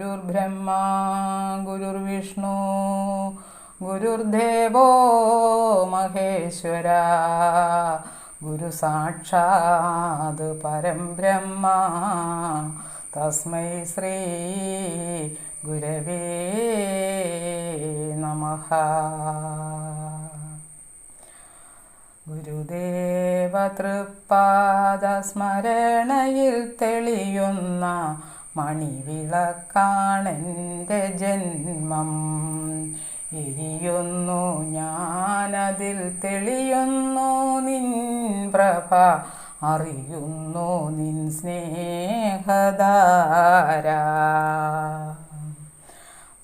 ഗുരുർബ്രഹ്മ ഗുരുർവിഷ്ണു ഗുരുർദേവോ മഹേശ്വര. ഗുരു സാക്ഷാത് പരം ബ്രഹ്മ തസ്മൈ ശ്രീ ഗുരവേ നമ ഗുരുദേവ തൃപ്പാദസ്മരണയിൽ തെളിയുന്ന മണിവിളക്കാണെന്റെ ജന്മം. എരിയുന്നു ഞാനതിൽ തെളിയുന്നു നിൻ പ്രഭ. അറിയുന്നു നിൻ സ്നേഹധാര.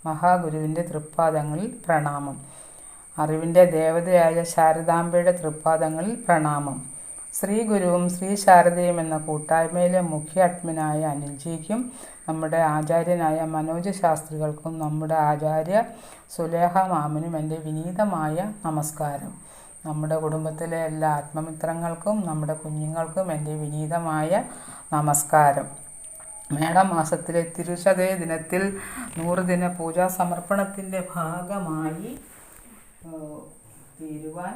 മഹാഗുരുവിന്റെ തൃപ്പാദങ്ങളിൽ പ്രണാമം. അറിവിന്റെ ദേവതയായ ശാരദാംബയുടെ തൃപ്പാദങ്ങളിൽ പ്രണാമം. ശ്രീ ഗുരുവും ശ്രീ ശാരദയും എന്ന കൂട്ടായ്മയിലെ മുഖ്യ അഡ്മിനായ അനിൽജിക്കും നമ്മുടെ ആചാര്യനായ മനോജ് ശാസ്ത്രികൾക്കും നമ്മുടെ ആചാര്യ സുലേഹ മാമനും എന്റെ വിനീതമായ നമസ്കാരം. നമ്മുടെ കുടുംബത്തിലെ എല്ലാ ആത്മമിത്രങ്ങൾക്കും നമ്മുടെ കുഞ്ഞുങ്ങൾക്കും എന്റെ വിനീതമായ നമസ്കാരം. മേടമാസത്തിലെ തിരുശതേ ദിനത്തിൽ നൂറ് ദിന പൂജാ സമർപ്പണത്തിന്റെ ഭാഗമായി തീരുവാൻ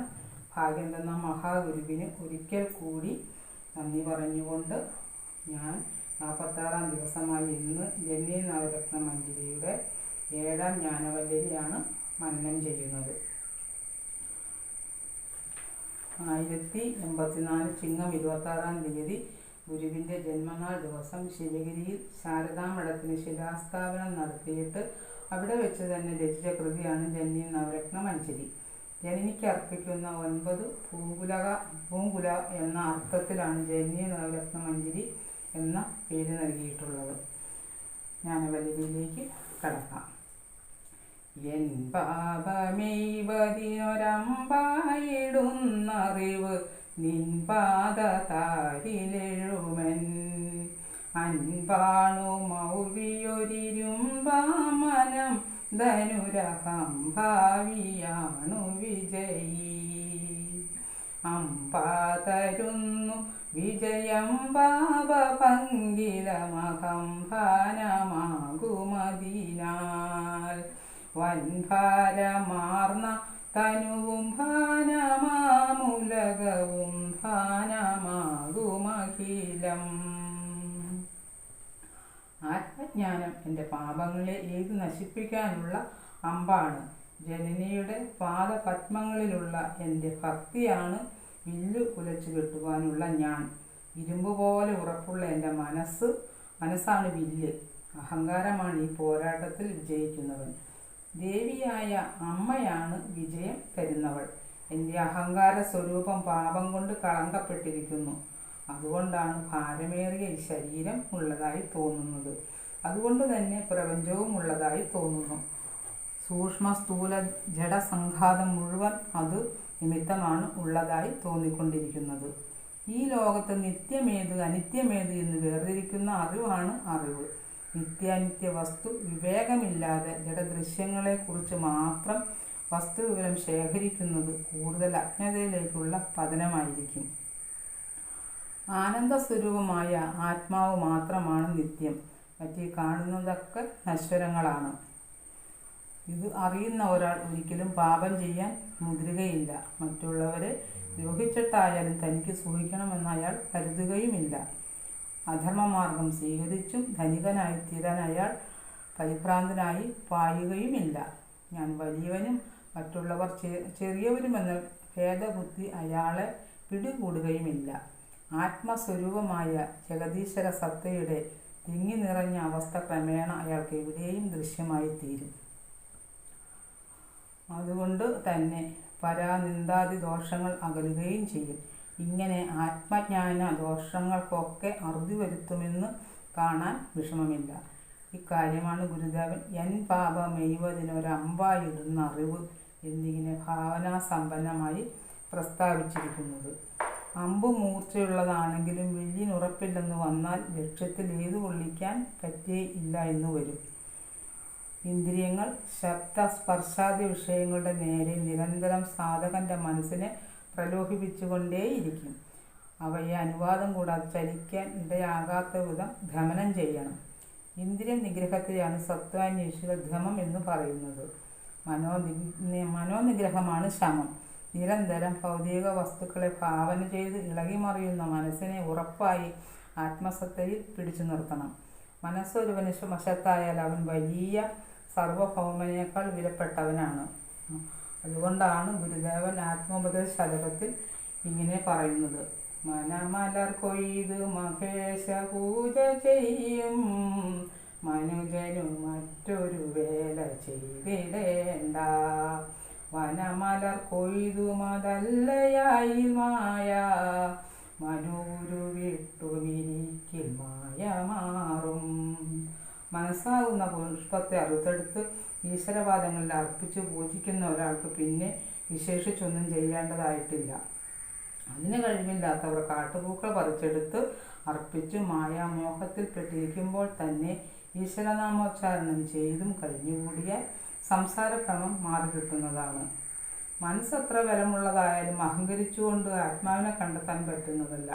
ഭാഗ്യം തന്ന മഹാഗുരുവിന് ഒരിക്കൽ കൂടി നന്ദി പറഞ്ഞുകൊണ്ട് ഞാൻ നാൽപ്പത്താറാം ദിവസമായി ഇന്ന് ജന്നി നവരത്ന മഞ്ജരിയുടെ ഏഴാം ജ്ഞാനവല്ലരിയാണ് മന്നം ചെയ്യുന്നത്. ആയിരത്തി എൺപത്തിനാല് ചിങ്ങം ഇരുപത്താറാം തീയതി ഗുരുവിന്റെ ജന്മനാൾ ദിവസം ശിവഗിരിയിൽ ശാരദാമഠത്തിന് ശിലാസ്ഥാപനം നടത്തിയിട്ട് അവിടെ വെച്ച് തന്നെ രചിച്ച കൃതിയാണ് ജന്നി നവരത്ന മഞ്ചരി ജനനിക്ക് അർപ്പിക്കുന്ന ഒൻപത് പൂങ്കുലക പൂങ്കുല എന്ന അർത്ഥത്തിലാണ് ജന്യ നവരത്ന മഞ്ചരി എന്ന പേര് നൽകിയിട്ടുള്ളത്. ഞാൻ ജ്ഞാനവല്ലരിയിലേക്ക് കടക്കാം. എൻ പാപമെയ്വതിനൊരമ്പായിടുന്നറിവ് നിൻ പാദതാരിലെഴുമൻ. അൻപാണു മൗവിയൊരിരുമ്പാമനം ധനുരഹം ഭാവിയാണു അമ്പ തരുന്നു വിജയം പാപപങ്കിലമഹം ഭാനമാകുമതിനാൽ വൻഭാരമാർന്ന തനുവും ആത്മജ്ഞാനം എന്റെ പാപങ്ങളെ ഏത് നശിപ്പിക്കാനുള്ള അമ്പാണ്. ജനനിയുടെ പാദപത്മങ്ങളിലുള്ള എന്റെ ഭക്തിയാണ് വില്ലു കുലച്ചു കെട്ടുവാനുള്ള ഞാൻ. ഇരുമ്പ് പോലെ ഉറപ്പുള്ള എന്റെ മനസ്സ് മനസ്സാണ് വില്ല്. അഹങ്കാരമാണ് ഈ പോരാട്ടത്തിൽ വിജയിക്കുന്നവൻ. ദേവിയായ അമ്മയാണ് വിജയം തരുന്നവൾ. എന്റെ അഹങ്കാര സ്വരൂപം പാപം കൊണ്ട് കളങ്കപ്പെട്ടിരിക്കുന്നു. അതുകൊണ്ടാണ് ഭാരമേറിയ ഈ ശരീരം ഉള്ളതായി തോന്നുന്നത്. അതുകൊണ്ട് തന്നെ പ്രപഞ്ചവും ഉള്ളതായി തോന്നുന്നു. സൂക്ഷ്മ സ്ഥൂല ജഡസംഘാതം മുഴുവൻ അത് നിമിത്തമാണ് ഉള്ളതായി തോന്നിക്കൊണ്ടിരിക്കുന്നത്. ഈ ലോകത്ത് നിത്യമേത് അനിത്യമേത് എന്ന് വേർതിരിക്കുന്ന അറിവാണ് അറിവ്. നിത്യാനിത്യ വസ്തു വിവേകമില്ലാതെ ജഡദൃശ്യങ്ങളെക്കുറിച്ച് മാത്രം വസ്തു വിവരം ശേഖരിക്കുന്നത് കൂടുതൽ അജ്ഞതയിലേക്കുള്ള പതനമായിരിക്കും. ആനന്ദ ആനന്ദസ്വരൂപമായ ആത്മാവ് മാത്രമാണ് നിത്യം. മറ്റേ കാണുന്നതൊക്കെ നശ്വരങ്ങളാണ്. ഇത് അറിയുന്ന ഒരാൾ ഒരിക്കലും പാപം ചെയ്യാൻ മുതിരുകയില്ല. മറ്റുള്ളവരെ ദ്രോഹിച്ചിട്ടായാലും തനിക്ക് സൂഹിക്കണമെന്ന് അയാൾ കരുതുകയുമില്ല. അധർമ്മമാർഗം സ്വീകരിച്ചും ധനികനായി തീരാൻ അയാൾ പരിഭ്രാന്തനായി പായുകയുമില്ല. ഞാൻ വലിയവനും മറ്റുള്ളവർ ചെറിയവരുമെന്ന ഭേദബുദ്ധി അയാളെ പിടികൂടുകയുമില്ല. ആത്മസ്വരൂപമായ ജഗദീശ്വര സത്തയുടെ തിങ്ങി നിറഞ്ഞ അവസ്ഥ ക്രമേണ അയാൾക്ക് എവിടെയും ദൃശ്യമായി തീരും അതുകൊണ്ട് തന്നെ പരാനിന്ദാദി ദോഷങ്ങൾ അകലുകയും ചെയ്യും. ഇങ്ങനെ ആത്മജ്ഞാന ദോഷങ്ങൾക്കൊക്കെ അറുതി വരുത്തുമെന്ന് കാണാൻ വിഷമമില്ല. ഇക്കാര്യമാണ് ഗുരുദേവൻ എൻ പാപമെയ്വതിനൊരമ്പായിടുന്ന അറിവ് എന്നിങ്ങനെ ഭാവനാസമ്പന്നമായി പ്രസ്താവിച്ചിരിക്കുന്നത്. അമ്പ് മൂർച്ചയുള്ളതാണെങ്കിലും വില്ലിനുറപ്പില്ലെന്ന് വന്നാൽ ലക്ഷ്യത്തിൽ ഏതു കൊള്ളിക്കാൻ പറ്റേ ഇല്ല എന്ന് വരും. ഇന്ദ്രിയങ്ങൾ ശബ്ദ സ്പർശാദി വിഷയങ്ങളുടെ നേരെ നിരന്തരം സാധകന്റെ മനസ്സിനെ പ്രലോഭിപ്പിച്ചുകൊണ്ടേയിരിക്കും. അവയെ അനുവാദം കൂടാതെ ചലിക്കാൻ ഇടയാകാത്ത വിധം ധമനം ചെയ്യണം. ഇന്ദ്രിയ നിഗ്രഹത്തെയാണ് സത്വാന്വേഷികൾ ധമം എന്ന് പറയുന്നത്. മനോ മനോനിഗ്രഹമാണ് ശമം. നിരന്തരം ഭൗതിക വസ്തുക്കളെ ഭാവന ചെയ്ത് ഇളകിമറിയുന്ന മനസ്സിനെ ഉറപ്പായി ആത്മസത്തയിൽ പിടിച്ചു നിർത്തണം. മനസ്സൊരുവന് വശത്തായാൽ അവൻ വലിയ സർവഭൗമനേക്കാൾ വിലപ്പെട്ടവനാണ്. അതുകൊണ്ടാണ് ഗുരുദേവൻ ആത്മോപദേശ ശതകത്തിൽ ഇങ്ങനെ പറയുന്നത്. മനമലർ കൊയ്ത് മഹേശ പൂജ ചെയ്യും. മനുജനു മറ്റൊരു വേല ചെയ്തിടേണ്ട. വനമലർ കൊയ്തു മതല്ലയായി മായ. മനൂരു വിട്ടുമിരിക്കിൽ മായ മാറും മനസ്സാകുന്ന പുഷ്പത്തെ അറുത്തെടുത്ത് ഈശ്വരവാദങ്ങളിൽ അർപ്പിച്ച് പൂജിക്കുന്ന ഒരാൾക്ക് പിന്നെ വിശേഷിച്ചൊന്നും ചെയ്യേണ്ടതായിട്ടില്ല. അതിന് കഴിവില്ലാത്തവർ കാട്ടുപൂക്കൾ പറിച്ചെടുത്ത് അർപ്പിച്ച് മായാമോഹത്തിൽപ്പെട്ടിരിക്കുമ്പോൾ തന്നെ ഈശ്വരനാമോച്ചാരണം ചെയ്തും കഴിഞ്ഞുകൂടിയാൽ സംസാരക്രമം മാറി കിട്ടുന്നതാണ്. മനസ്സെത്ര ബലമുള്ളതായാലും അഹങ്കരിച്ചുകൊണ്ട് ആത്മാവിനെ കണ്ടെത്താൻ പറ്റുന്നതല്ല.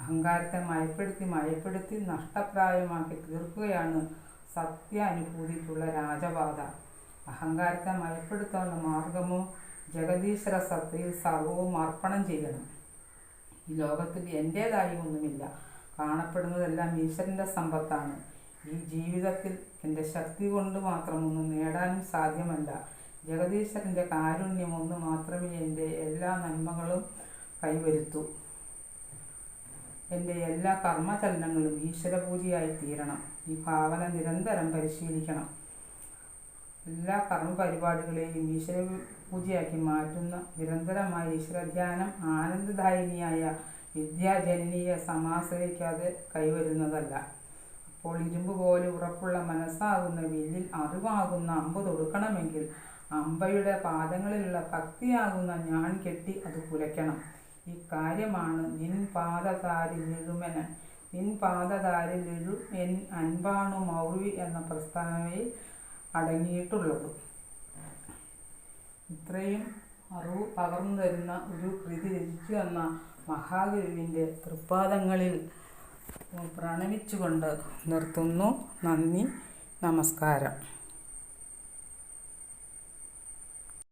അഹങ്കാരത്തെ മയപ്പെടുത്തി മയപ്പെടുത്തി നഷ്ടപ്രായമാക്കി തീർക്കുകയാണ് സത്യ അനുഭൂതിക്കുള്ള രാജപാത. അഹങ്കാരത്തെ മയപ്പെടുത്താനുള്ള മാർഗമോ ജഗദീശ്വര സത്തയിൽ സർവവും അർപ്പണം ചെയ്യണം. ഈ ലോകത്തിൽ എന്റേതായി ഒന്നുമില്ല. കാണപ്പെടുന്നതെല്ലാം ഈശ്വരന്റെ സമ്പത്താണ്. ഈ ജീവിതത്തിൽ എന്റെ ശക്തി കൊണ്ട് മാത്രമൊന്നും നേടാനും സാധ്യമല്ല. ജഗദീശ്വരന്റെ കാരുണ്യം ഒന്ന് മാത്രമേ എന്റെ എല്ലാ നന്മകളും കൈവരുത്തൂ. എന്റെ എല്ലാ കർമ്മചലനങ്ങളും ഈശ്വരപൂജയായി തീരണം. ഈ ഭാവന നിരന്തരം പരിശീലിക്കണം. എല്ലാ കർമ്മ പരിപാടികളെയും ഈശ്വര പൂജയാക്കി മാറ്റുന്ന നിരന്തരമായ ഈശ്വരധ്യാനം ആനന്ദദായിനിയായ വിദ്യാജനനീയ സമാശ്രയിക്കാതെ കൈവരുന്നതല്ല. അപ്പോൾ ഇരുമ്പ് പോലെ ഉറപ്പുള്ള മനസ്സാകുന്ന വില്ലിൽ അറിവാകുന്ന അമ്പ് തൊടുക്കണമെങ്കിൽ അമ്പയുടെ പാദങ്ങളിലുള്ള ഭക്തിയാകുന്ന ഞാൻ കെട്ടി അത് കുലയ്ക്കണം. ഇക്കാര്യമാണ് നിൻ പാദതാരിൽ എഴുമനൻ നിൻ പാദതാരിൽ നിഴു എൻ അൻപാണു മൗഴി എന്ന പ്രസ്താവനയിൽ അടങ്ങിയിട്ടുള്ളത്. ഇത്രയും അറിവ് പകർന്നു തരുന്ന ഒരു കൃതി രചിച്ചു വന്ന മഹാഗുരുവിന്റെ തൃപ്പാദങ്ങളിൽ പ്രണമിച്ചുകൊണ്ട് നിർത്തുന്നു. നന്ദി. നമസ്കാരം.